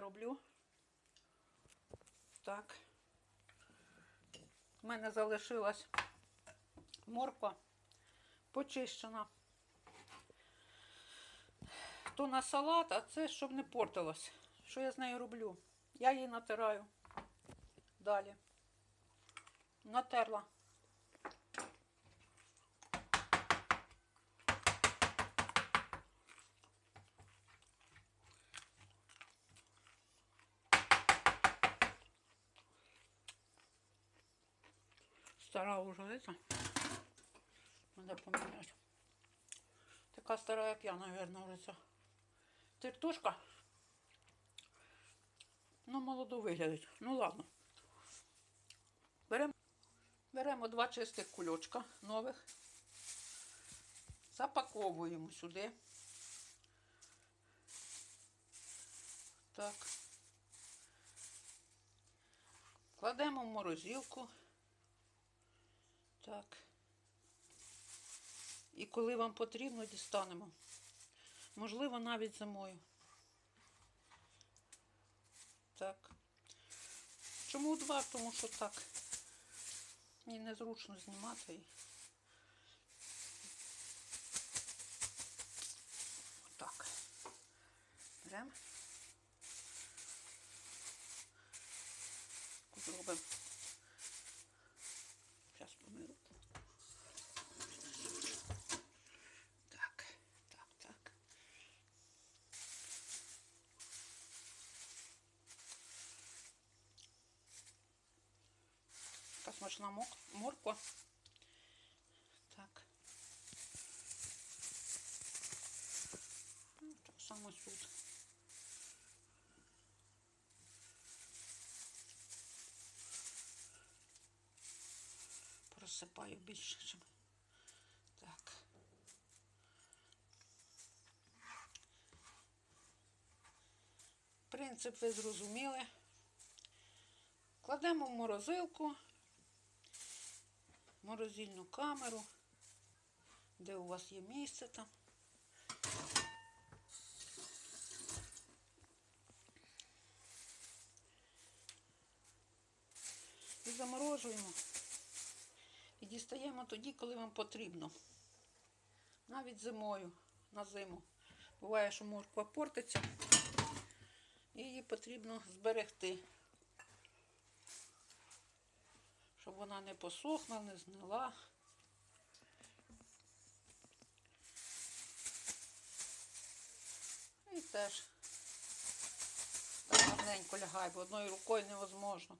роблю? Так. У мене залишилась морква почищена. То на салат, а це щоб не портилось. Що я з нею роблю? Я її натираю. Далі. Натерла. Стара уже это. Надо поменять. Така стара, як я, наверное, вже ця. Тертушка. Ну, молоду виглядить. Ну ладно. Беремо беремо два чистих кульочка нових. Запаковуємо сюди. Так. Кладемо в морозилку. Так. І коли вам потрібно, дістанемо. Можливо, навіть зимою. Так. Чому два? Тому що так. Мені незручно знімати. і- Так. Беремо. Зробимо. Зараз помилу. Так, так, так. Така смачна морква. Так. Ну, Так само тут. Просипаю більше, чим. Так. Принцип ви зрозуміли. Кладемо в морозилку, морозильну камеру, де у вас є місце там. І заморожуємо. І дістаємо тоді, коли вам потрібно. Навіть зимою, на зиму. Буває, що морква портиться. І її потрібно зберегти. Щоб вона не посохла, не знила. І теж так гарненько лягає, бо одною рукою невозможно.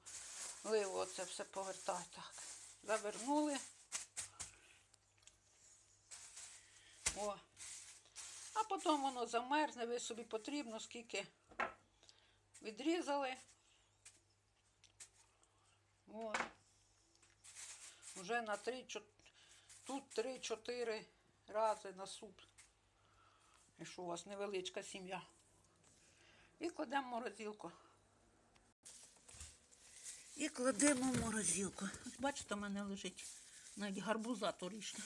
Ливо це все повертати. Так. Завернули. О. А потім воно замерзне, ви собі потрібно, скільки відрізали. От. Вже на 3, тут 3-4 рази на суп. Якщо у вас невеличка сім'я. І кладемо в морозилку. І кладемо в морозилку. Бачите, у мене лежить навіть гарбуза торічна.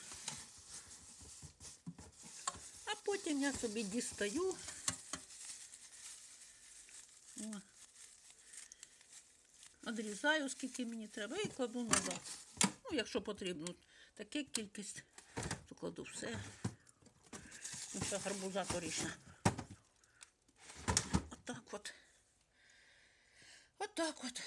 А потім я собі дістаю. О. Одрізаю, скільки мені треба, і кладу назад. Ну, якщо потрібно, таке кількість, то все. Ну, це гарбуза торічна. Отак от. Отак от.